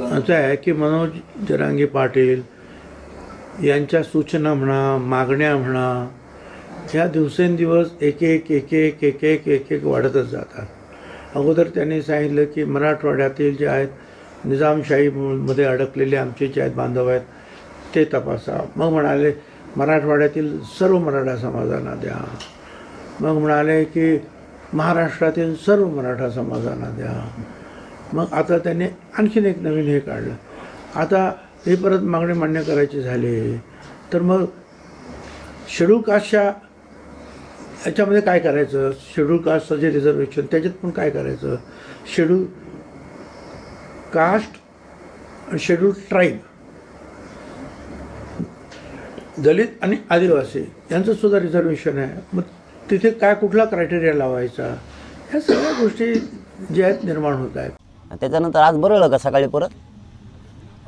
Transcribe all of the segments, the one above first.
असं आहे की मनोज जरांगे पाटील यांच्या सूचना म्हणा मागण्या म्हणा ह्या दिवसेंदिवस एक एक एक एक एक एक एक एक वाढतच जातात. अगोदर त्यांनी सांगितलं की मराठवाड्यातील जे आहेत निजामशाहीमध्ये अडकलेले आमचे जे आहेत बांधव आहेत ते तपासा. मग म्हणाले मराठवाड्यातील सर्व मराठा समाजांना द्या. मग म्हणाले की महाराष्ट्रातील सर्व मराठा समाजांना द्या. मग आता त्याने आणखीन एक नवीन हे काढलं. आता हे परत मागणी मान्य करायचे झाले. तर मग शेड्यूल कास्टच्या याच्यामध्ये काय करायचं? शेड्यूल कास्टचं जे रिझर्वेशन त्याच्यात पण काय करायचं? Schedule caste schedule tribe. Dalit आणि आदिवासी यांचंसुद्धा रिझर्वेशन आहे. मग तिथे काय कुठला क्रायटेरिया लावायचा? ह्या सगळ्या गोष्टी ज्या आहेत निर्माण होत आहेत. आणि त्याच्यानंतर आज बरळलं का सकाळी परत?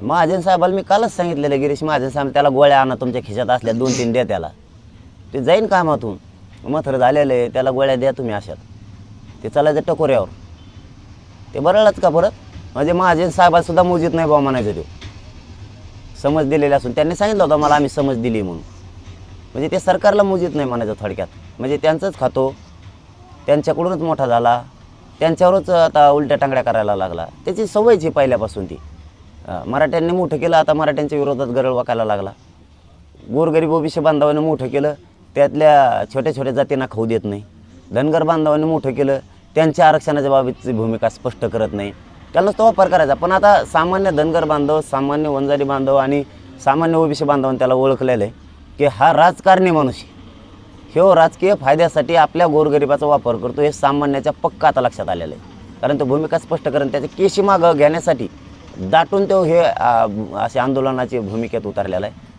महाजन साहेबाला मी कालच सांगितलेलं गिरीश महाजन साहेब त्याला गोळ्या आणा तुमच्या खिशात असल्या दोन तीन द्या त्याला. ते जाईन कामातून. मथर झालेलं आहे त्याला गोळ्या द्या तुम्ही अशात. ते चालायचं टकोऱ्यावर. ते बरळलंच का परत? म्हणजे महाजन साहेबाला सुद्धा मोजीत नाही बाबा म्हणायचं तो. समज दिलेली असून. त्यांनी सांगितलं होतं मला आम्ही समज दिली म्हणून. म्हणजे ते सरकारला मोजीत नाही म्हणायचं थोडक्यात. म्हणजे त्यांचंच खातो. त्यांच्याकडूनच मोठा झाला. त्यांच्यावरच आता उलट्या टांगड्या करायला लागला. त्याची सवयच पहिल्यापासून ती. मराठ्यांनी मोठं केलं आता मराठ्यांच्या विरोधात गरळ वाकायला लागला. गोरगरीब ओबीसी बांधवाने मोठं केलं त्यातल्या छोट्या छोट्या जातींना खाऊ देत नाही. धनगर बांधवाने मोठं केलं त्यांच्या आरक्षणाच्या बाबतची भूमिका स्पष्ट करत नाही. त्यालाच तो वापर करायचा. पण आता सामान्य धनगर बांधव सामान्य वंजारी बांधव आणि सामान्य ओबीसी बांधवांनी त्याला ओळखलेलं आहे की हा राजकारणी माणूस ह्यो राजकीय फायद्यासाठी आपल्या गोरगरिबाचा वापर करतो हे सामान्याच्या पक्का आता लक्षात आलेलं आहे. कारण तो भूमिका स्पष्ट करून त्याच्या केशी मागं घेण्यासाठी दाटून तो हे असे आंदोलनाची भूमिकेत उतरलेला आहे.